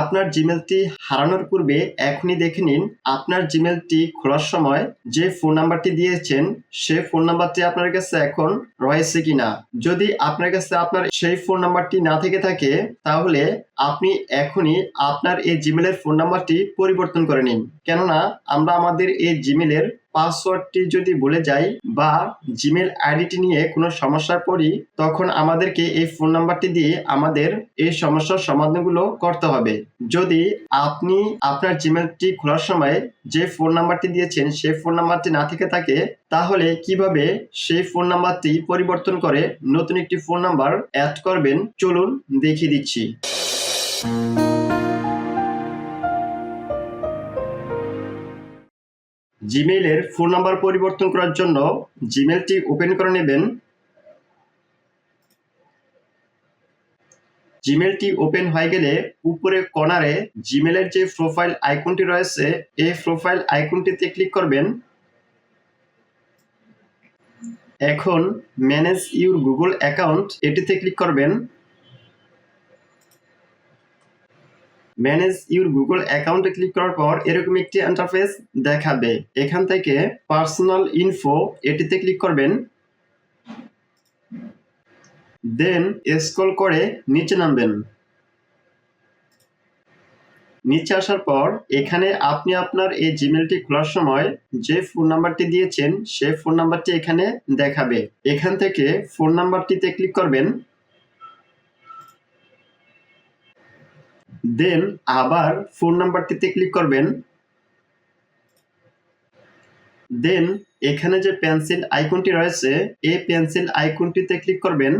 আপনার জিমেলটি হারানোর পূর্বে এখনই দেখে নিন। আপনার জিমেলটি খোলার সময় যে ফোন নাম্বারটি দিয়েছেন সে ফোন নাম্বারটি আপনার কাছে এখন রয়েছে কিনা। যদি আপনার কাছে আপনার সেই ফোন নাম্বারটি না থেকে থাকে, তাহলে আপনি এখনই আপনার এই জিমেলের ফোন নাম্বারটি পরিবর্তন করে নিন। কেননা, আমরা আমাদের এই জিমেলের পাসওয়ার্ডটি যদি বলে যাই বা জিমেল আইডিটি নিয়ে কোনো সমস্যার পড়ি, তখন আমাদেরকে এই ফোন নাম্বারটি দিয়ে আমাদের এই সমস্যার সমাধানগুলো করতে হবে। যদি আপনি আপনার জিমেলটি খোলার সময় যে ফোন নাম্বারটি দিয়েছেন, সেই ফোন নাম্বারটি না থেকে থাকে, তাহলে কীভাবে সেই ফোন নাম্বারটি পরিবর্তন করে নতুন একটি ফোন নাম্বার অ্যাড করবেন? চলুন দেখিয়ে দিচ্ছি। জিমেইলের ফোন নাম্বার পরিবর্তন করার জন্য জিমেলটি ওপেন করে নেবেন। জিমেলটি ওপেন হয়ে গেলে উপরে কর্নারে জিমেলের যে প্রোফাইল আইকনটি রয়েছে, এই প্রোফাইল আইকনটিতে ক্লিক করবেন। এখন ম্যানেজ ইউর গুগল অ্যাকাউন্ট এটিতে ক্লিক করবেন। ম্যানেজ ইউর গুগল অ্যাকাউন্টে ক্লিক করার পর এরকম একটি ইন্টারফেস দেখাবে। এখান থেকে পার্সোনাল ইনফো এটিতে ক্লিক করবেন। দেন স্ক্রল করে নিচে নামবেন। নিচে আসার পর এখানে আপনি আপনার এই জিমেলটি খোলার সময় যে ফোন নাম্বারটি দিয়েছেন সেই ফোন নাম্বারটি এখানে দেখাবে। এখান থেকে ফোন নাম্বারটিতে ক্লিক করবেন। দেন আবার ফোন নাম্বারটিতে ক্লিক করবেন। দেন এখানে যে পেন্সিল আইকনটি রয়েছে, এই পেন্সিল আইকনটিতে ক্লিক করবেন।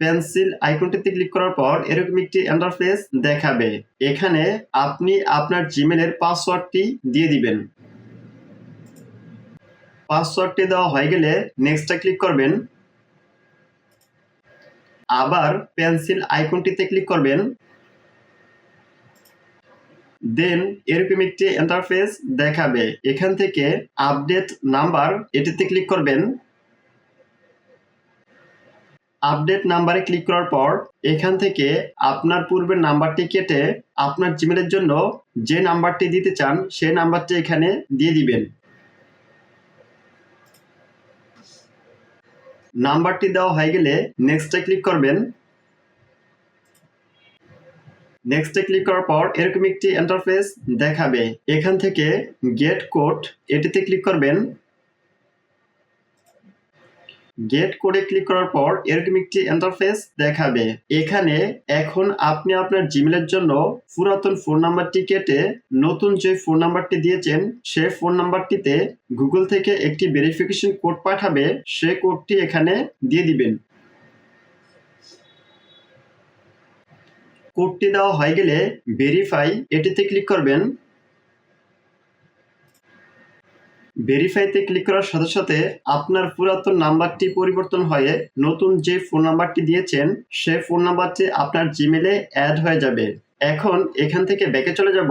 পেন্সিল আইকনটিতে ক্লিক করার পর এরকম একটি ইন্টারফেস দেখাবে। এখানে আপনি আপনার জিমেলের পাসওয়ার্ডটি দিয়ে দিবেন। পাসওয়ার্ডটি দেওয়া হয়ে গেলে নেক্সটে ক্লিক করবেন। আবার পেন্সিল আইকনটিতে ক্লিক করবেন। দেন এরকম একটি ইন্টারফেস দেখাবে। এখান থেকে আপডেট নাম্বার এটিতে ক্লিক করবেন। আপডেট নাম্বারে ক্লিক করার পর এখান থেকে আপনার পূর্বের নাম্বারটি কেটে আপনার জিমেলের জন্য যে নাম্বারটি দিতে চান সেই নাম্বারটি এখানে দিয়ে দিবেন। নাম্বারটি দেওয়া হয়ে গেলে নেক্সটে ক্লিক করবেন। নেক্সটে ক্লিক করার পর এরকম একটি ইন্টারফেস দেখাবে। এখান থেকে গেট কোড এটিতে ক্লিক করবেন। গেট কোডে ক্লিক করার পর এরকম একটি ইন্টারফেস দেখাবে। এখানে এখন আপনি আপনার জিমেলের জন্য পুরাতন ফোন নাম্বারটি কেটে নতুন যে ফোন নাম্বারটি দিয়েছেন সে ফোন নাম্বারটিতে গুগল থেকে একটি ভেরিফিকেশন কোড পাঠাবে সে কোডটি এখানে দিয়ে দিবেন। কোডটি দেওয়া হয়ে গেলে ভেরিফাই এটিতে ক্লিক করবেন। ভেরিফাইতে ক্লিক করার সাথে সাথে আপনার পুরাতন নাম্বারটি পরিবর্তন হয়ে নতুন যে ফোন নাম্বারটি দিয়েছেন, সে ফোন নাম্বারটি আপনার জিমেলে অ্যাড হয়ে যাবে। এখন এখান থেকে ব্যাকে চলে যাব।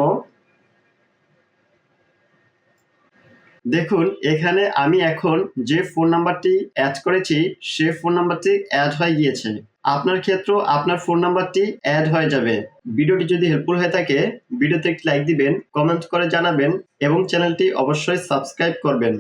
দেখুন, এখানে আমি এখন যে ফোন নাম্বারটি অ্যাড করেছি, সে ফোন নাম্বারটি অ্যাড হয়ে গিয়েছে। আপনার ক্ষেত্রেও আপনার ফোন নাম্বারটি অ্যাড হয়ে যাবে। ভিডিওটি যদি হেল্পফুল হয়ে থাকে, ভিডিওতে একটি লাইক দিবেন কমেন্ট করে জানাবেন এবং চ্যানেলটি অবশ্যই সাবস্ক্রাইব করবেন।